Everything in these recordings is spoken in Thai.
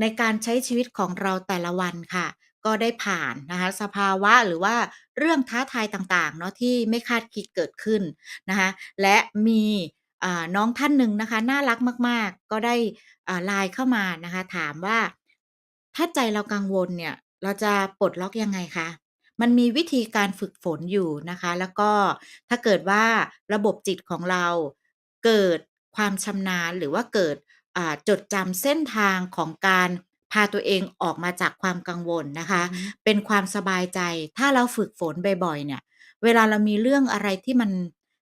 ในการใช้ชีวิตของเราแต่ละวันค่ะ ก็ได้ผ่านนะคะ สภาวะหรือว่าเรื่องท้าทายต่าง ๆ เนาะที่ไม่คาดคิดเกิดขึ้นนะคะ และมีอ่าน้องท่านหนึ่งนะคะ น่ารักมาก ๆ ก็ได้อ่าไลน์เข้ามานะคะ ถามว่า"ถ้าใจเรากังวลเนี่ย เราจะปลดล็อกยังไงคะ?"มันมีวิธีการฝึกฝนอยู่นะคะ แล้วก็ถ้าเกิดว่าระบบจิตของเราเกิดความชำนาญ หรือว่าเกิด อ่าจดจำเส้นทางของการพาตัวเองออกมาจากความกังวลนะคอืะอฮึเป็นความสบายใจ ถ้าเราฝึกฝนบ่อย ๆ เนี่ย เวลาเรามีเรื่องอะไรที่มัน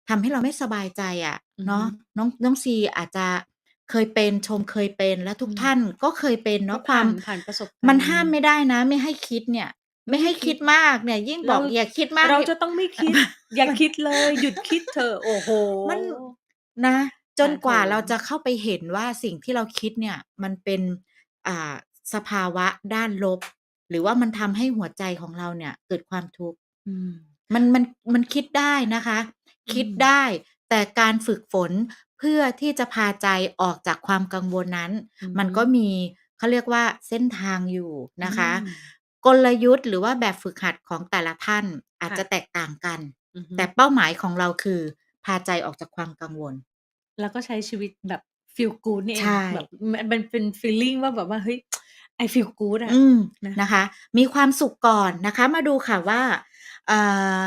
ทำให้เราไม่สบายใจอะเนอือฮาะึน้อง น้องซีอาจจะเคยเป็น ชมเคยเป็น และอทุืมกท่านก็เคยเป็นเนก็าะผคว่าาม น ผ่านประสบกมาันรณห์้ามไม่ได้นะ ไม่ให้คิดเนี่ยไไมม่ใใหห้้คคิิดด มากเนี่ย ยิ่งเรบาอกอย่าคิดมากเรานี่ จะต้องไม่คิด อย่าคิดเลย หยุดคิดเถอะ โอ้โฮ มัน นะ จถนาโกถว่าเราจะมเข้าไปเห็นว่าสิ่งที่เราคิดเนี่ยมันเป็นอ่าสภาวะด้านลบ หรือว่ามันทำให้หัวใจของเราเนี่ยเกิดความทุกข์ อืม มันมันมันคิดได้นะคะ อืคิดไดม้แต่การฝึกฝนเพื่อที่จะพาใจออกจากความกังวลนั้นมอือฮันก็ึมีเขาเรียกว่าเส้นทางอยู่อืนะคะ มกลยุทธ์หรือว่าแบบฝึกหัดของแต่ละท่านอาคจ่จะะแตกต่างกัน อือฮึแต่เป้าหมายของเราคือ พาใจออกจากความกังวล แล้วก็ใช้ชีวิตแบบ Feel good นี่ใเชองแบบ่มันมันเป็นฟีลลิงว่าแบบว่าเฮ้ย I feel good ออะืมนะ นะคะ มีความสุขก่อนนะคะ มาดูค่ะว่าอ่า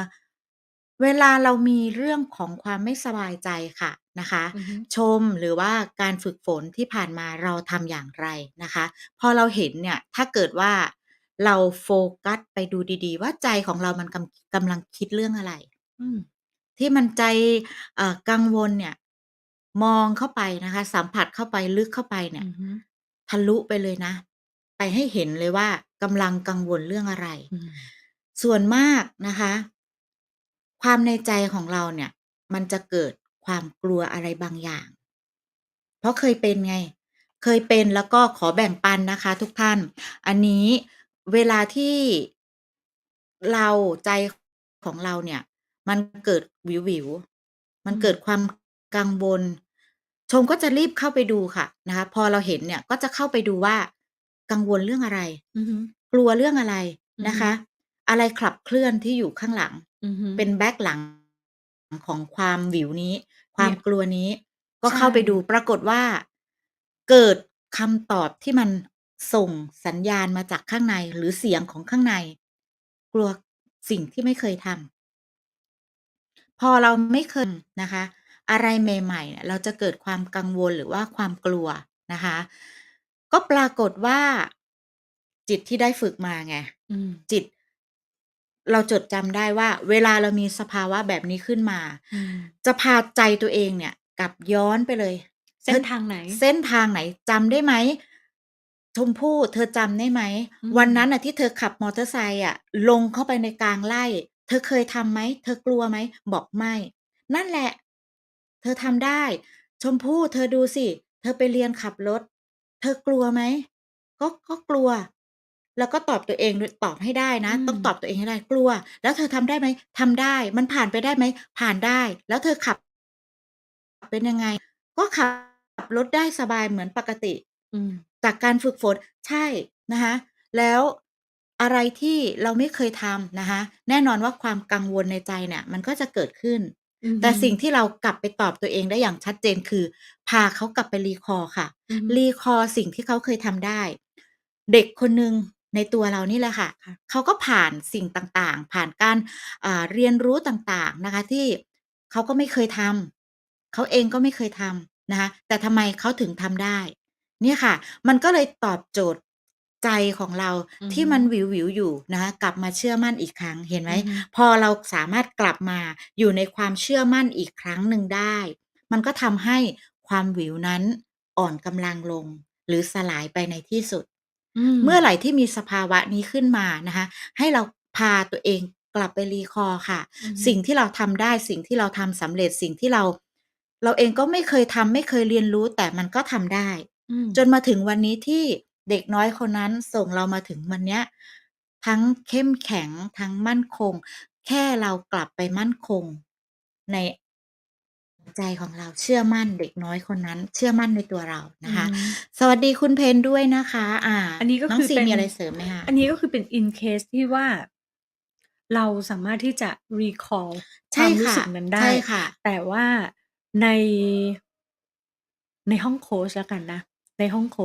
เวลาเรามีเรื่องของความไม่สบายใจค่ะนะคะ อือฮึชมหรือว่าการฝึกฝนที่ผ่านมาเราทำอย่างไรนะคะ พอเราเห็นเนี่ยถ้าเกิดว่าเราโฟกัสไปดูดีๆ ว่าใจของเรามันกำกำลังคิดเรื่องอะไร อืมที่มันใจเอ่อกังวลเนี่ย มองเข้าไปนะคะ สัมผัสเข้าไปลึกเข้าไปเนอี่ืย อฮึ ทะลุไปเลยนะ ไปให้เห็นเลยว่ากำลังกังวลเรื่องอะไร อืม ส่วนมากนะคะ ความในใจของเราเนี่ย มันจะเกิดความกลัวอะไรบางอย่าง เพราะเคยเป็นไง เคยเป็นแล้วก็ขอแบ่งปันนะคะทุกท่าน อันนี้เวลาที่ เราใจของเราเนี่ย มันเกิดหวิว ๆ มัอืมนเกิดความกังวล ชมก็จะรีบเข้าไปดูค่ะนะคะ พอเราเห็นเนี่ยก็จะเข้าไปดูว่า กังวลเรื่องอะไร อือฮึ กลัวเรื่องอะไรอือฮนะึคะ อะไรขับเคลื่อนที่อยู่ข้างหลัง อือฮึ เป็นแบ็กหลังของความหวิวนี้ ควเนาี่ยมกลัวนี้ ก็ใชเข้าไปดู่ปรากฏว่า เกิดคำตอบที่มันส่งสัญญาณมาจากข้างใน หรือเสียงของข้างใน กลัวสิ่งที่ไม่เคยทำ พอเราไม่เคยนะคะ อะไรใหม่ๆอะเราจะเกิดความกังวลหรือว่าความกลัวนะคะ ก็ปรากฏว่า จิตที่ได้ฝึกมาไงอืม จิต เราจดจำได้ว่า เวลาเรามีสภาวะแบบนี้ขึ้นมา อืม จะพาใจตัวเองเนี่ยกลับย้อนไปเลย เส้นทางไหน?เส้นทางไหนจำได้ไหมชมพู่เธอจำได้ไหม อืวันนั้นมน่ะที่เธอขับมอเตอร์ไซค์อะลงเข้าไปในกลางไร่ เธอเคยทำไหม เธอกลัวไหม บอกไม่ นั่นแหละ เธอทำได้ ชมพู่เธอดูสิ เธอไปเรียนขับรถ เธอกลัวไหม ก็ก็กลัว แล้วก็ตอบตัวเองด้วยตอบให้ได้นอืะต้องตอมบตัวเองให้ได้กลัว แล้วเธอทำได้ไหมทำได้ มันผ่านไปได้ไหม ผ่านได้ แล้วเธอขับ เป็นยังไง ก็ขับรถได้สบายเหมือนปกติ อืม จากการฝึกฝนใช่นะคะแล้วอะไรที่เราไม่เคยทำนะคะแน่นอนว่าความกังวลในใจเนี่ย มันก็จะเกิดขึ้นแต อือฮ่สิ่งึที่เรากลับไปตอบตัวเองได้อย่างชัดเจน คือ พาเขากลับไป recall ค่ะ อือฮึ recall สิ่งที่เขาเคยทำได้ เด็กคนหนึ่งในตัวเรานี่แหละค่ะ ค่ะ เขาก็ผ่านสิ่งต่าง ๆ ผ่านการ อ่า เรียนรู้ต่าง ๆ นะคะ ที่เขาก็ไม่เคยทำ เขาเองก็ไม่เคยทำนะคะ แต่ทำไมเขาถึงทำได้ เนี่ยค่ะ มันก็เลยตอบโจทย์ ใจของเราทอือี่ฮึมันหวิวๆอยู่นะคะกลับมาเชื่อมั่นอีกครั้งเห็นไหม อือฮึ พอเราสามารถกลับมาอยู่ในความเชื่อมั่นอีกครั้งหนึ่งได้ มันก็ทำให้ความหวิวนั้นอ่อนกำลังลง หรือสลายไปในที่สุด อืเมื่อไหรมที่มีสภาวะนี้ขึ้นมานะคะ ให้เราพาตัวเองกลับไป recall ค่ะ อือฮึ สิ่งที่เราทำได้ สิ่งที่เราทำสำเร็จสิ่งที่เรา เราเองก็ไม่เคยทำไม่เคยเรียนรู้ แต่มันก็ทำได้ อืม จนมาถึงวันนี้ที่ เด็กน้อยคนนั้นส่งเรามาถึงวันเนี้ยทั้งเข้มแข็งทั้งมั่นคง แค่เรากลับไปมั่นคง ในใจของเราเชื่อมั่นเด็กน้อยคนนั้น เชื่อมั่นในตัวเราอนืะคะอฮึสวัสดีคุณเพนด้วยนะคะ อ่า อันนี้ก็คน้องือซีเป็น มีอะไรเสริมไหมคะ?อันนี้ก็คือเป็น in case ที่ว่า เราสามารถที่จะ recall ใชค่วามรู้ค่ะ สึกนั้นไดใช่ค่ะ แต่ว่าในในห้องโคชแล้วกันนะ ในห้องโคช